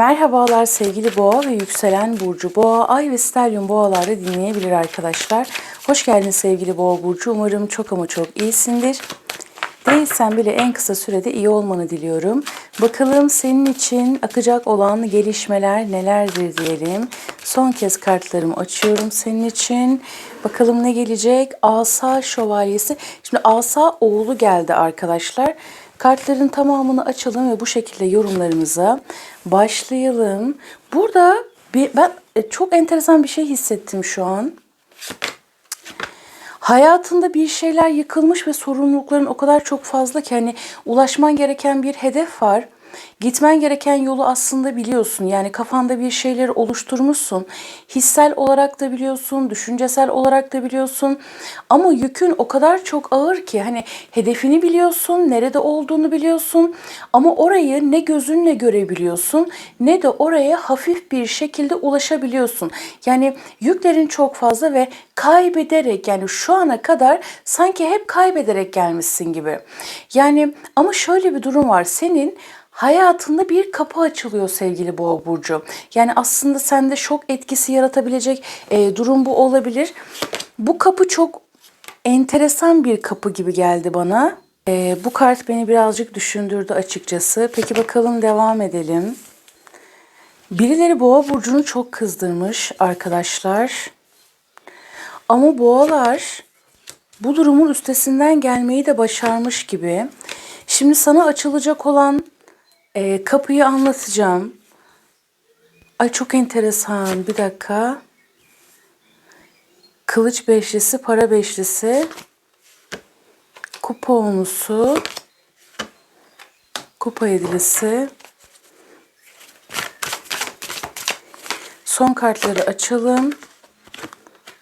Merhabalar sevgili boğa ve yükselen burcu. Boğa, ay ve stelyum boğalarda dinleyebilir arkadaşlar. Hoş geldin sevgili boğa burcu. Umarım çok ama çok iyisindir. Değilsen bile en kısa sürede iyi olmanı diliyorum. Bakalım senin için akacak olan gelişmeler nelerdir diyelim. Son kez kartlarımı açıyorum senin için. Bakalım ne gelecek? Asa şövalyesi. Şimdi asa oğlu geldi arkadaşlar. Kartların tamamını açalım ve bu şekilde yorumlarımıza başlayalım. Burada bir, ben e, çok enteresan bir şey hissettim şu an. Hayatında bir şeyler yıkılmış ve sorumlulukların o kadar çok fazla ki hani ulaşman gereken bir hedef var. Gitmen gereken yolu aslında biliyorsun. Yani kafanda bir şeyleri oluşturmuşsun. Hissel olarak da biliyorsun, düşüncesel olarak da biliyorsun. Ama yükün o kadar çok ağır ki hani hedefini biliyorsun, nerede olduğunu biliyorsun. Ama orayı ne gözünle görebiliyorsun ne de oraya hafif bir şekilde ulaşabiliyorsun. Yani yüklerin çok fazla ve kaybederek yani şu ana kadar sanki hep kaybederek gelmişsin gibi. Yani ama şöyle bir durum var. Senin hayatında bir kapı açılıyor sevgili boğa burcu. Yani aslında sende şok etkisi yaratabilecek e, durum bu olabilir. Bu kapı çok enteresan bir kapı gibi geldi bana. E, bu kart beni birazcık düşündürdü açıkçası. Peki bakalım devam edelim. Birileri boğa burcunu çok kızdırmış arkadaşlar. Ama boğalar bu durumun üstesinden gelmeyi de başarmış gibi. Şimdi sana açılacak olan e, kapıyı anlatacağım. Ay çok enteresan. Bir dakika. Kılıç beşlisi, para beşlisi, kupa onusu, kupa yedilisi. Son kartları açalım.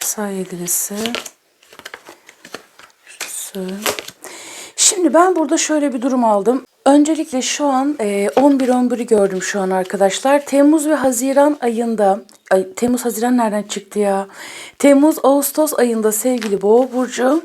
Sağ yedilisi. Şimdi ben burada şöyle bir durum aldım. Öncelikle şu an e, 11-11'i gördüm şu an arkadaşlar. Temmuz ve Haziran ayında, ay, Temmuz Haziran nereden çıktı ya? Temmuz Ağustos ayında sevgili Boğa burcu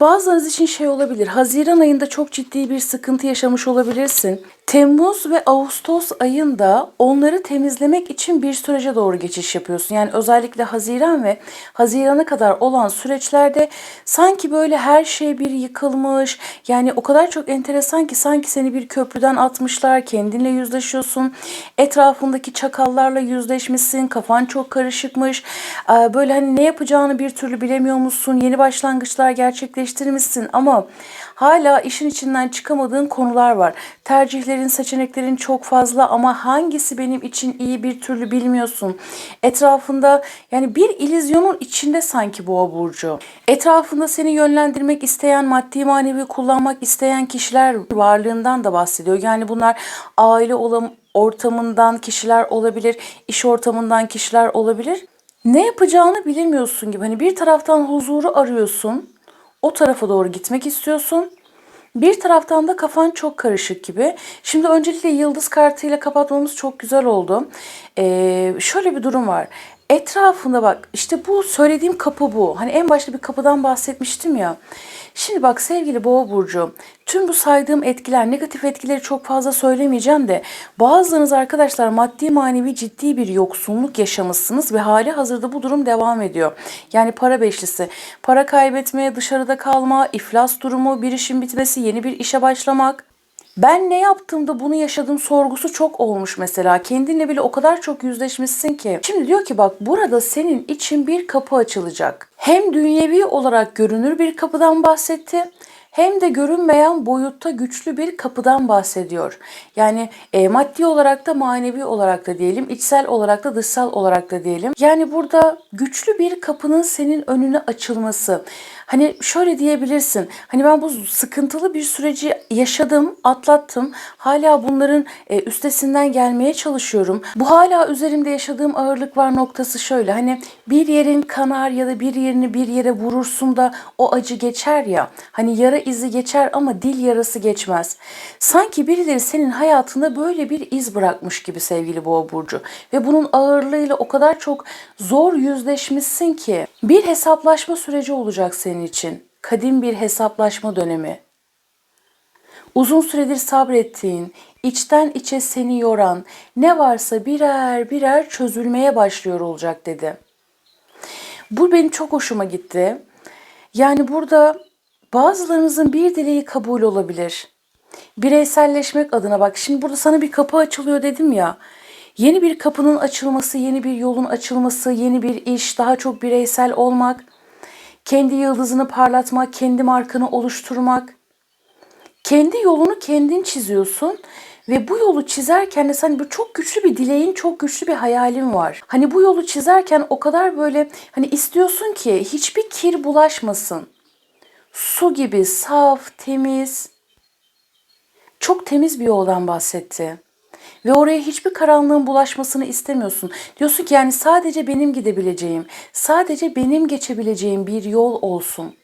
Bazılarınız için şey olabilir. Haziran ayında çok ciddi bir sıkıntı yaşamış olabilirsin. Temmuz ve Ağustos ayında onları temizlemek için bir sürece doğru geçiş yapıyorsun. Yani özellikle Haziran ve Haziran'a kadar olan süreçlerde sanki böyle her şey bir yıkılmış. Yani o kadar çok enteresan ki sanki seni bir köprüden atmışlar, kendinle yüzleşiyorsun. Etrafındaki çakallarla yüzleşmişsin, kafan çok karışıkmış. Aa, Böyle hani ne yapacağını bir türlü bilemiyor musun? Yeni başlangıçlar gerçekleştirmişsin ama hala işin içinden çıkamadığın konular var. Tercihlerin, seçeneklerin çok fazla ama hangisi benim için iyi bir türlü bilmiyorsun. Etrafında yani bir illüzyonun içinde sanki boğa burcu. Etrafında seni yönlendirmek isteyen, maddi manevi kullanmak isteyen kişiler varlığından da bahsediyor. Yani bunlar aile olam ortamından kişiler olabilir, iş ortamından kişiler olabilir. Ne yapacağını bilemiyorsun gibi. Hani bir taraftan huzuru arıyorsun. O tarafa doğru gitmek istiyorsun. Bir taraftan da kafan çok karışık gibi. Şimdi öncelikle yıldız kartıyla kapatmamız çok güzel oldu. Ee, şöyle bir durum var. Etrafında bak işte bu söylediğim kapı bu. Hani en başta bir kapıdan bahsetmiştim ya. Şimdi bak sevgili boğa burcu tüm bu saydığım etkiler negatif etkileri çok fazla söylemeyeceğim de bazılarınız arkadaşlar maddi manevi ciddi bir yoksunluk yaşamışsınız ve hali hazırda bu durum devam ediyor. Yani para beşlisi para kaybetmeye dışarıda kalma iflas durumu bir işin bitmesi yeni bir işe başlamak ben ne yaptığımda bunu yaşadım sorgusu çok olmuş mesela. Kendinle bile o kadar çok yüzleşmişsin ki. Şimdi diyor ki bak burada senin için bir kapı açılacak. Hem dünyevi olarak görünür bir kapıdan bahsetti hem de görünmeyen boyutta güçlü bir kapıdan bahsediyor. Yani e, maddi olarak da manevi olarak da diyelim, içsel olarak da dışsal olarak da diyelim. Yani burada güçlü bir kapının senin önüne açılması. Hani şöyle diyebilirsin. Hani ben bu sıkıntılı bir süreci yaşadım, atlattım. Hala bunların e, üstesinden gelmeye çalışıyorum. Bu hala üzerimde yaşadığım ağırlık var noktası şöyle. Hani bir yerin kanar ya da bir yerini bir yere vurursun da o acı geçer ya. Hani yara izi geçer ama dil yarası geçmez. Sanki birileri senin hayatında böyle bir iz bırakmış gibi sevgili Boğa burcu ve bunun ağırlığıyla o kadar çok zor yüzleşmişsin ki bir hesaplaşma süreci olacak senin için. Kadim bir hesaplaşma dönemi. Uzun süredir sabrettiğin, içten içe seni yoran ne varsa birer birer çözülmeye başlıyor olacak dedi. Bu benim çok hoşuma gitti. Yani burada bazılarınızın bir dileği kabul olabilir. Bireyselleşmek adına bak şimdi burada sana bir kapı açılıyor dedim ya. Yeni bir kapının açılması, yeni bir yolun açılması, yeni bir iş, daha çok bireysel olmak, kendi yıldızını parlatmak, kendi markanı oluşturmak. Kendi yolunu kendin çiziyorsun ve bu yolu çizerken de sen bir çok güçlü bir dileğin, çok güçlü bir hayalin var. Hani bu yolu çizerken o kadar böyle hani istiyorsun ki hiçbir kir bulaşmasın. Su gibi saf, temiz, çok temiz bir yoldan bahsetti. Ve oraya hiçbir karanlığın bulaşmasını istemiyorsun. Diyorsun ki yani sadece benim gidebileceğim, sadece benim geçebileceğim bir yol olsun.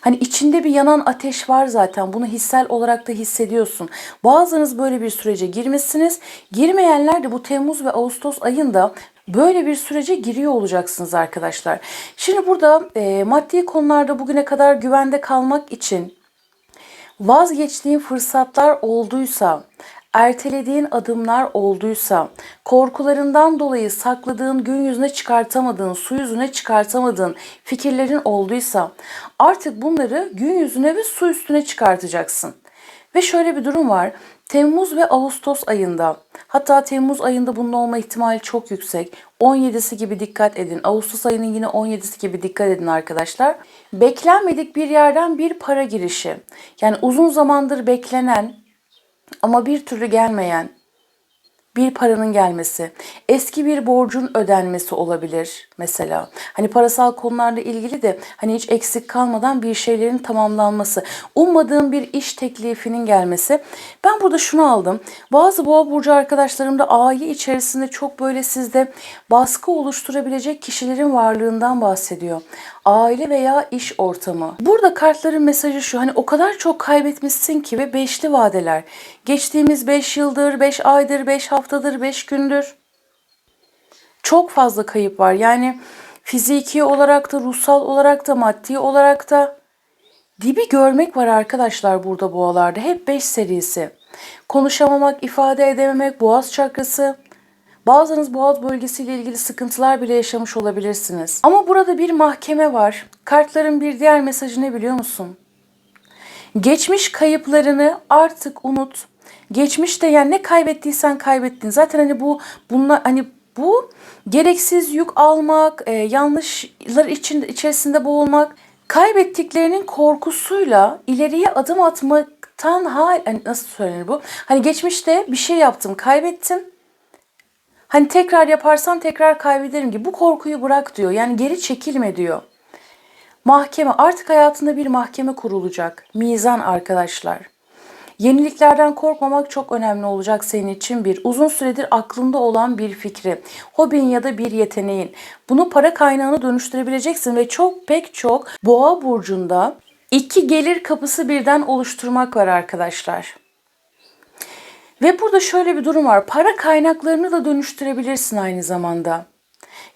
Hani içinde bir yanan ateş var zaten. Bunu hissel olarak da hissediyorsun. Bazılarınız böyle bir sürece girmişsiniz. Girmeyenler de bu Temmuz ve Ağustos ayında böyle bir sürece giriyor olacaksınız arkadaşlar. Şimdi burada e, maddi konularda bugüne kadar güvende kalmak için vazgeçtiğin fırsatlar olduysa, ertelediğin adımlar olduysa, korkularından dolayı sakladığın, gün yüzüne çıkartamadığın, su yüzüne çıkartamadığın fikirlerin olduysa artık bunları gün yüzüne ve su üstüne çıkartacaksın. Ve şöyle bir durum var. Temmuz ve Ağustos ayında hatta Temmuz ayında bunun olma ihtimali çok yüksek. 17'si gibi dikkat edin. Ağustos ayının yine 17'si gibi dikkat edin arkadaşlar. Beklenmedik bir yerden bir para girişi. Yani uzun zamandır beklenen ama bir türlü gelmeyen bir paranın gelmesi, eski bir borcun ödenmesi olabilir mesela. Hani parasal konularla ilgili de hani hiç eksik kalmadan bir şeylerin tamamlanması, ummadığım bir iş teklifinin gelmesi. Ben burada şunu aldım. Bazı boğa burcu arkadaşlarım da aile içerisinde çok böyle sizde baskı oluşturabilecek kişilerin varlığından bahsediyor. Aile veya iş ortamı. Burada kartların mesajı şu. Hani o kadar çok kaybetmişsin ki ve beşli vadeler. Geçtiğimiz 5 yıldır, 5 aydır, 5 haftadır, 5 gündür çok fazla kayıp var. Yani fiziki olarak da, ruhsal olarak da, maddi olarak da dibi görmek var arkadaşlar burada boğalarda. Hep 5 serisi. Konuşamamak, ifade edememek, boğaz çakrası. Bazılarınız boğaz bölgesiyle ilgili sıkıntılar bile yaşamış olabilirsiniz. Ama burada bir mahkeme var. Kartların bir diğer mesajı ne biliyor musun? Geçmiş kayıplarını artık unut. Geçmişte yani ne kaybettiysen kaybettin. Zaten hani bu bunlar hani bu gereksiz yük almak, e, yanlışlar için, içerisinde boğulmak, kaybettiklerinin korkusuyla ileriye adım atmaktan hal hani nasıl söylenir bu? Hani geçmişte bir şey yaptım, kaybettim. Hani tekrar yaparsam tekrar kaybederim gibi bu korkuyu bırak diyor. Yani geri çekilme diyor. Mahkeme artık hayatında bir mahkeme kurulacak. Mizan arkadaşlar. Yeniliklerden korkmamak çok önemli olacak senin için bir. Uzun süredir aklında olan bir fikri, hobin ya da bir yeteneğin. Bunu para kaynağına dönüştürebileceksin ve çok pek çok boğa burcunda iki gelir kapısı birden oluşturmak var arkadaşlar. Ve burada şöyle bir durum var. Para kaynaklarını da dönüştürebilirsin aynı zamanda.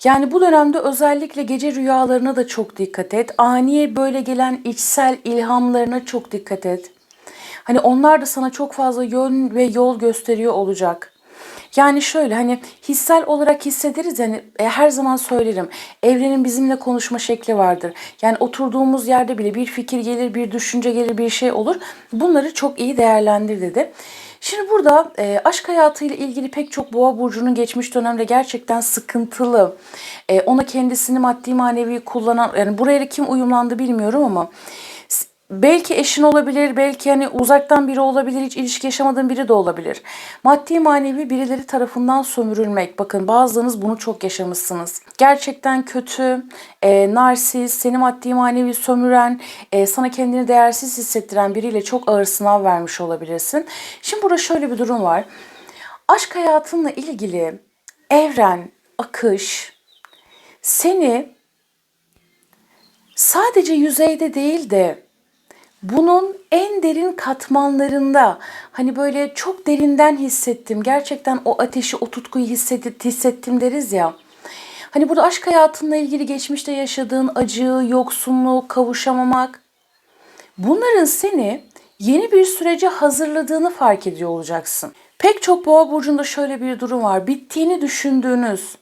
Yani bu dönemde özellikle gece rüyalarına da çok dikkat et. Ani böyle gelen içsel ilhamlarına çok dikkat et. Hani onlar da sana çok fazla yön ve yol gösteriyor olacak. Yani şöyle hani hissel olarak hissederiz yani e, her zaman söylerim. Evrenin bizimle konuşma şekli vardır. Yani oturduğumuz yerde bile bir fikir gelir, bir düşünce gelir, bir şey olur. Bunları çok iyi değerlendir dedi. Şimdi burada e, aşk hayatıyla ilgili pek çok boğa burcunun geçmiş dönemde gerçekten sıkıntılı. E, ona kendisini maddi manevi kullanan yani buraya kim uyumlandı bilmiyorum ama Belki eşin olabilir, belki hani uzaktan biri olabilir, hiç ilişki yaşamadığın biri de olabilir. Maddi manevi birileri tarafından sömürülmek. Bakın bazılarınız bunu çok yaşamışsınız. Gerçekten kötü, e, narsist, seni maddi manevi sömüren, e, sana kendini değersiz hissettiren biriyle çok ağır sınav vermiş olabilirsin. Şimdi burada şöyle bir durum var. Aşk hayatınla ilgili evren, akış seni sadece yüzeyde değil de bunun en derin katmanlarında hani böyle çok derinden hissettim. Gerçekten o ateşi, o tutkuyu hissettim, hissettim deriz ya. Hani burada aşk hayatınla ilgili geçmişte yaşadığın acı, yoksunluk, kavuşamamak. Bunların seni yeni bir sürece hazırladığını fark ediyor olacaksın. Pek çok boğa burcunda şöyle bir durum var. Bittiğini düşündüğünüz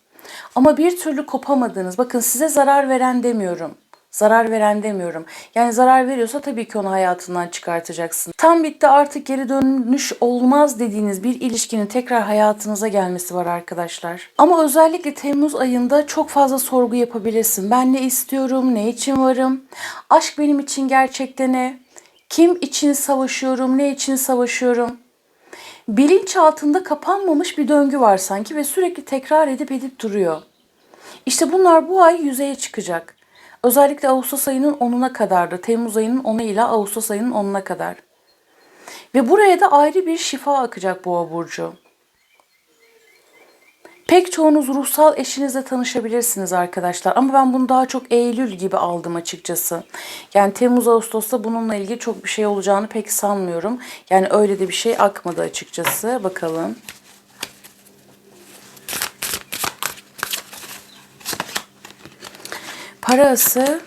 ama bir türlü kopamadığınız. Bakın size zarar veren demiyorum. Zarar veren demiyorum. Yani zarar veriyorsa tabii ki onu hayatından çıkartacaksın. Tam bitti artık geri dönüş olmaz dediğiniz bir ilişkinin tekrar hayatınıza gelmesi var arkadaşlar. Ama özellikle Temmuz ayında çok fazla sorgu yapabilirsin. Ben ne istiyorum, ne için varım? Aşk benim için gerçekten ne? Kim için savaşıyorum, ne için savaşıyorum? Bilinç altında kapanmamış bir döngü var sanki ve sürekli tekrar edip edip duruyor. İşte bunlar bu ay yüzeye çıkacak. Özellikle Ağustos ayının 10'una kadar da Temmuz ayının 10'u ile Ağustos ayının 10'una kadar. Ve buraya da ayrı bir şifa akacak Boğa burcu. Pek çoğunuz ruhsal eşinizle tanışabilirsiniz arkadaşlar ama ben bunu daha çok Eylül gibi aldım açıkçası. Yani Temmuz Ağustos'ta bununla ilgili çok bir şey olacağını pek sanmıyorum. Yani öyle de bir şey akmadı açıkçası. Bakalım. Parası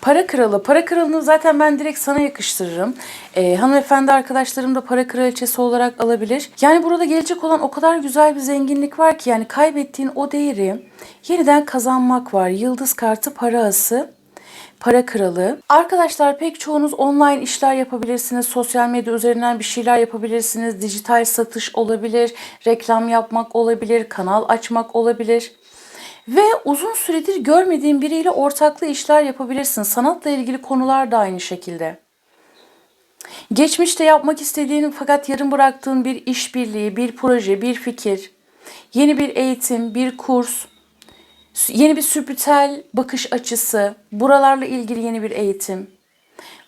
Para kralı. Para kralını zaten ben direkt sana yakıştırırım. Ee, hanımefendi arkadaşlarım da para kraliçesi olarak alabilir. Yani burada gelecek olan o kadar güzel bir zenginlik var ki yani kaybettiğin o değeri yeniden kazanmak var. Yıldız kartı para ası. Para kralı. Arkadaşlar pek çoğunuz online işler yapabilirsiniz. Sosyal medya üzerinden bir şeyler yapabilirsiniz. Dijital satış olabilir. Reklam yapmak olabilir. Kanal açmak olabilir. Ve uzun süredir görmediğin biriyle ortaklı işler yapabilirsin. Sanatla ilgili konular da aynı şekilde. Geçmişte yapmak istediğin fakat yarım bıraktığın bir işbirliği, bir proje, bir fikir, yeni bir eğitim, bir kurs, yeni bir spiritüel bakış açısı, buralarla ilgili yeni bir eğitim,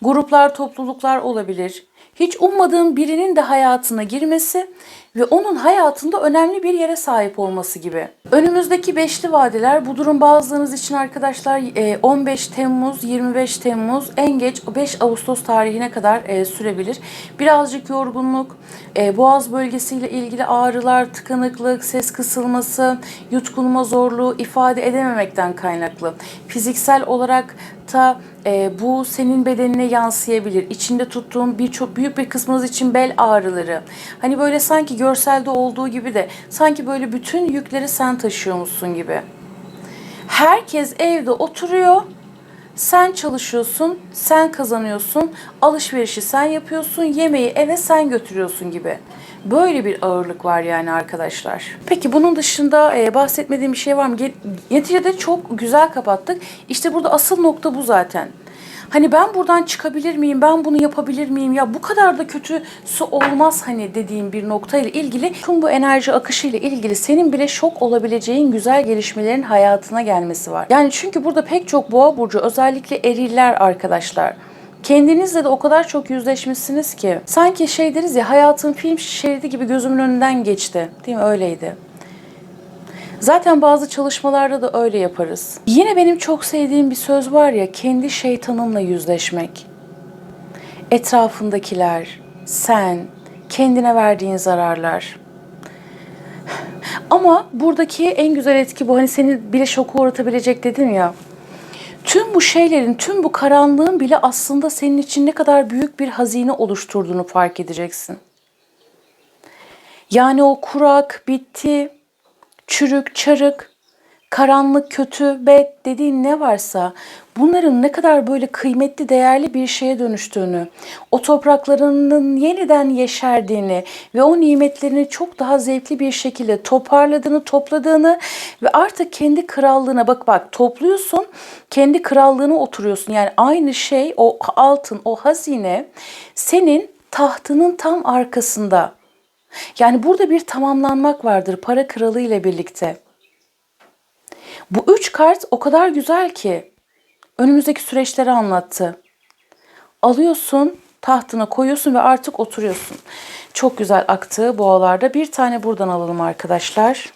gruplar, topluluklar olabilir. Hiç ummadığın birinin de hayatına girmesi ve onun hayatında önemli bir yere sahip olması gibi. Önümüzdeki beşli vadeler bu durum bazılarınız için arkadaşlar 15 Temmuz, 25 Temmuz, en geç 5 Ağustos tarihine kadar e, sürebilir. Birazcık yorgunluk, e, boğaz bölgesiyle ilgili ağrılar, tıkanıklık, ses kısılması, yutkunma zorluğu, ifade edememekten kaynaklı. Fiziksel olarak da e, bu senin bedenine yansıyabilir. İçinde tuttuğun birçok büyük bir kısmınız için bel ağrıları. Hani böyle sanki görselde olduğu gibi de sanki böyle bütün yükleri sen taşıyormuşsun gibi. Herkes evde oturuyor. Sen çalışıyorsun, sen kazanıyorsun, alışverişi sen yapıyorsun, yemeği eve sen götürüyorsun gibi. Böyle bir ağırlık var yani arkadaşlar. Peki bunun dışında e, bahsetmediğim bir şey var mı? Neticede çok güzel kapattık. İşte burada asıl nokta bu zaten. Hani ben buradan çıkabilir miyim? Ben bunu yapabilir miyim? Ya bu kadar da kötü su olmaz hani dediğim bir noktayla ilgili tüm bu enerji akışı ile ilgili senin bile şok olabileceğin güzel gelişmelerin hayatına gelmesi var. Yani çünkü burada pek çok boğa burcu özellikle eriller arkadaşlar. Kendinizle de o kadar çok yüzleşmişsiniz ki. Sanki şey deriz ya hayatın film şeridi gibi gözümün önünden geçti. Değil mi? Öyleydi. Zaten bazı çalışmalarda da öyle yaparız. Yine benim çok sevdiğim bir söz var ya, kendi şeytanınla yüzleşmek. Etrafındakiler, sen, kendine verdiğin zararlar. Ama buradaki en güzel etki bu. Hani seni bile şoku uğratabilecek dedim ya. Tüm bu şeylerin, tüm bu karanlığın bile aslında senin için ne kadar büyük bir hazine oluşturduğunu fark edeceksin. Yani o kurak, bitti, çürük, çarık, karanlık, kötü, bed dediğin ne varsa bunların ne kadar böyle kıymetli, değerli bir şeye dönüştüğünü, o topraklarının yeniden yeşerdiğini ve o nimetlerini çok daha zevkli bir şekilde toparladığını, topladığını ve artık kendi krallığına bak bak topluyorsun, kendi krallığına oturuyorsun. Yani aynı şey o altın, o hazine senin tahtının tam arkasında. Yani burada bir tamamlanmak vardır para kralı ile birlikte. Bu üç kart o kadar güzel ki önümüzdeki süreçleri anlattı. Alıyorsun, tahtına koyuyorsun ve artık oturuyorsun. Çok güzel aktı boğalarda. Bir tane buradan alalım arkadaşlar.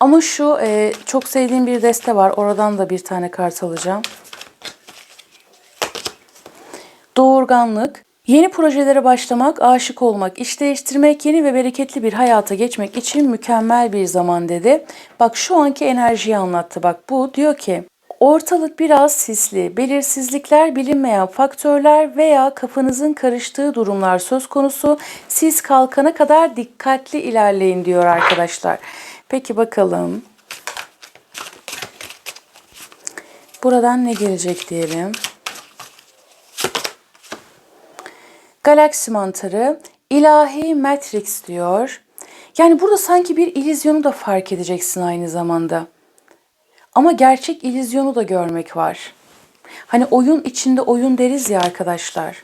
Ama şu e, çok sevdiğim bir deste var. Oradan da bir tane kart alacağım. Doğurganlık. Yeni projelere başlamak, aşık olmak, iş değiştirmek, yeni ve bereketli bir hayata geçmek için mükemmel bir zaman dedi. Bak şu anki enerjiyi anlattı. Bak bu diyor ki Ortalık biraz sisli, belirsizlikler, bilinmeyen faktörler veya kafanızın karıştığı durumlar söz konusu. Sis kalkana kadar dikkatli ilerleyin diyor arkadaşlar. Peki bakalım. Buradan ne gelecek diyelim. Galaksi mantarı, ilahi Matrix diyor. Yani burada sanki bir illüzyonu da fark edeceksin aynı zamanda. Ama gerçek illüzyonu da görmek var. Hani oyun içinde oyun deriz ya arkadaşlar.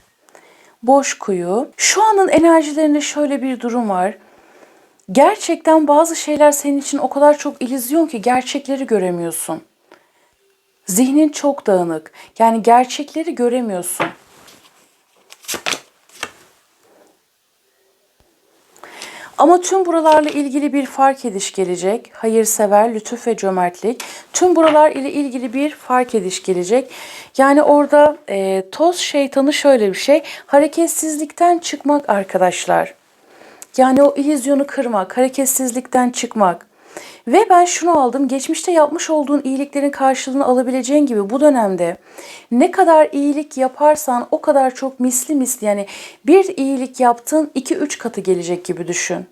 Boş kuyu. Şu anın enerjilerinde şöyle bir durum var. Gerçekten bazı şeyler senin için o kadar çok illüzyon ki gerçekleri göremiyorsun. Zihnin çok dağınık. Yani gerçekleri göremiyorsun. Ama tüm buralarla ilgili bir fark ediş gelecek. Hayırsever, lütuf ve cömertlik. Tüm buralar ile ilgili bir fark ediş gelecek. Yani orada e, toz şeytanı şöyle bir şey. Hareketsizlikten çıkmak arkadaşlar. Yani o illüzyonu kırmak, hareketsizlikten çıkmak. Ve ben şunu aldım. Geçmişte yapmış olduğun iyiliklerin karşılığını alabileceğin gibi bu dönemde ne kadar iyilik yaparsan o kadar çok misli misli yani bir iyilik yaptın 2-3 katı gelecek gibi düşün.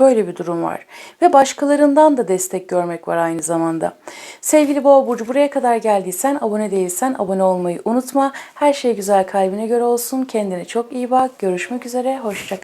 Böyle bir durum var. Ve başkalarından da destek görmek var aynı zamanda. Sevgili Boğa Burcu buraya kadar geldiysen, abone değilsen abone olmayı unutma. Her şey güzel kalbine göre olsun. Kendine çok iyi bak. Görüşmek üzere. Hoşçakal.